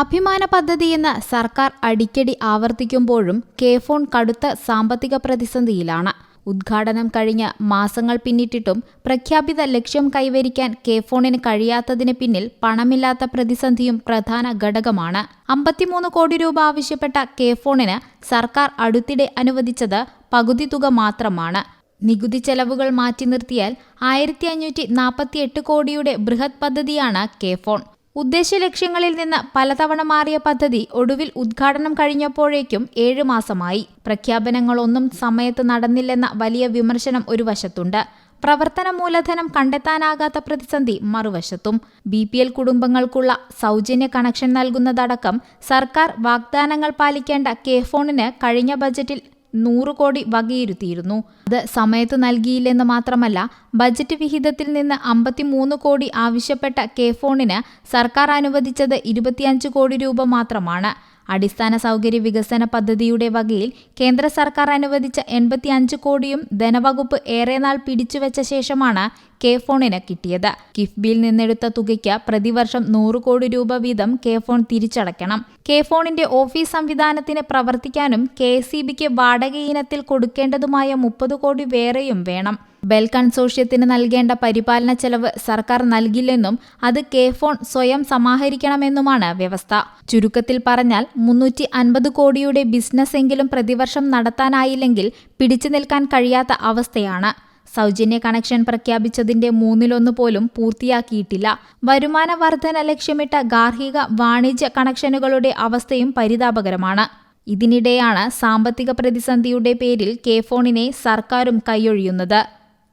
അഭിമാന പദ്ധതിയെന്ന് സർക്കാർ അടിക്കടി ആവർത്തിക്കുമ്പോഴും കെ ഫോൺ കടുത്ത സാമ്പത്തിക പ്രതിസന്ധിയിലാണ്. ഉദ്ഘാടനം കഴിഞ്ഞ് മാസങ്ങൾ പിന്നിട്ടിട്ടും പ്രഖ്യാപിത ലക്ഷ്യം കൈവരിക്കാൻ കെ ഫോണിന് കഴിയാത്തതിന് പിന്നിൽ പണമില്ലാത്ത പ്രതിസന്ധിയും പ്രധാന ഘടകമാണ്. അമ്പത്തിമൂന്ന് കോടി രൂപ ആവശ്യപ്പെട്ട കെ ഫോണിന് സർക്കാർ അടുത്തിടെ അനുവദിച്ചത് പകുതി തുക മാത്രമാണ്. നികുതി ചെലവുകൾ മാറ്റി നിർത്തിയാൽ ആയിരത്തി അഞ്ഞൂറ്റി നാൽപ്പത്തിയെട്ട് കോടിയുടെ ബൃഹത് പദ്ധതിയാണ് കെ ഫോൺ. ഉദ്ദേശ ലക്ഷ്യങ്ങളിൽ നിന്ന് പലതവണ മാറിയ പദ്ധതി ഒടുവിൽ ഉദ്ഘാടനം കഴിഞ്ഞപ്പോഴേക്കും ഏഴ് മാസമായി. പ്രഖ്യാപനങ്ങളൊന്നും സമയത്ത് നടന്നില്ലെന്ന വലിയ വിമർശനം ഒരു വശത്തുണ്ട്. പ്രവർത്തന മൂലധനം കണ്ടെത്താനാകാത്ത പ്രതിസന്ധി മറുവശത്തും. ബി പി എൽ കുടുംബങ്ങൾക്കുള്ള സൗജന്യ കണക്ഷൻ നൽകുന്നതടക്കം സർക്കാർ വാഗ്ദാനങ്ങൾ പാലിക്കേണ്ട കെ ഫോണിന് കഴിഞ്ഞ ബജറ്റിൽ നൂറ് കോടി വകയിരുത്തിയിരുന്നു. അത് സമയത്ത് നൽകിയില്ലെന്ന് മാത്രമല്ല ബജറ്റ് വിഹിതത്തിൽ നിന്ന് അമ്പത്തിമൂന്ന് കോടി ആവശ്യപ്പെട്ട കെ ഫോണിന് സർക്കാർ അനുവദിച്ചത് ഇരുപത്തിയഞ്ച് കോടി രൂപ മാത്രമാണ്. അടിസ്ഥാന സൗകര്യ വികസന പദ്ധതിയുടെ വകയിൽ കേന്ദ്ര സർക്കാർ അനുവദിച്ച എൺപത്തിയഞ്ച് കോടിയും ധനവകുപ്പ് ഏറെ നാൾ പിടിച്ചുവെച്ച ശേഷമാണ് കെ ഫോണിന് കിട്ടിയത് കിഫ്ബിയിൽ നിന്നെടുത്ത തുകയ്ക്ക് പ്രതിവർഷം നൂറ് കോടി രൂപ വീതം കെ ഫോൺ തിരിച്ചടയ്ക്കണം. കെ ഫോണിന്റെ ഓഫീസ് സംവിധാനത്തിന് പ്രവർത്തിക്കാനും കെ എസ് വാടക ഇനത്തിൽ കൊടുക്കേണ്ടതുമായ മുപ്പത് കോടി വേറെയും വേണം. ബെൽ കൺസോഷ്യത്തിന് നൽകേണ്ട പരിപാലന ചെലവ് സർക്കാർ നൽകില്ലെന്നും അത് കെ ഫോൺ സ്വയം സമാഹരിക്കണമെന്നുമാണ് വ്യവസ്ഥ. ചുരുക്കത്തിൽ പറഞ്ഞാൽ മുന്നൂറ്റി അൻപത് കോടിയുടെ ബിസിനസ് എങ്കിലും പ്രതിവർഷം നടത്താനായില്ലെങ്കിൽ പിടിച്ചു നിൽക്കാൻ കഴിയാത്ത അവസ്ഥയാണ്. സൗജന്യ കണക്ഷൻ പ്രഖ്യാപിച്ചതിന്റെ മൂന്നിലൊന്ന് പോലും പൂർത്തിയാക്കിയിട്ടില്ല. വരുമാന വർധന ലക്ഷ്യമിട്ട ഗാർഹിക വാണിജ്യ കണക്ഷനുകളുടെ അവസ്ഥയും പരിതാപകരമാണ്. ഇതിനിടെയാണ് സാമ്പത്തിക പ്രതിസന്ധിയുടെ പേരിൽ കെ ഫോണിനെ സർക്കാരും കൈയൊഴിയുന്നത്.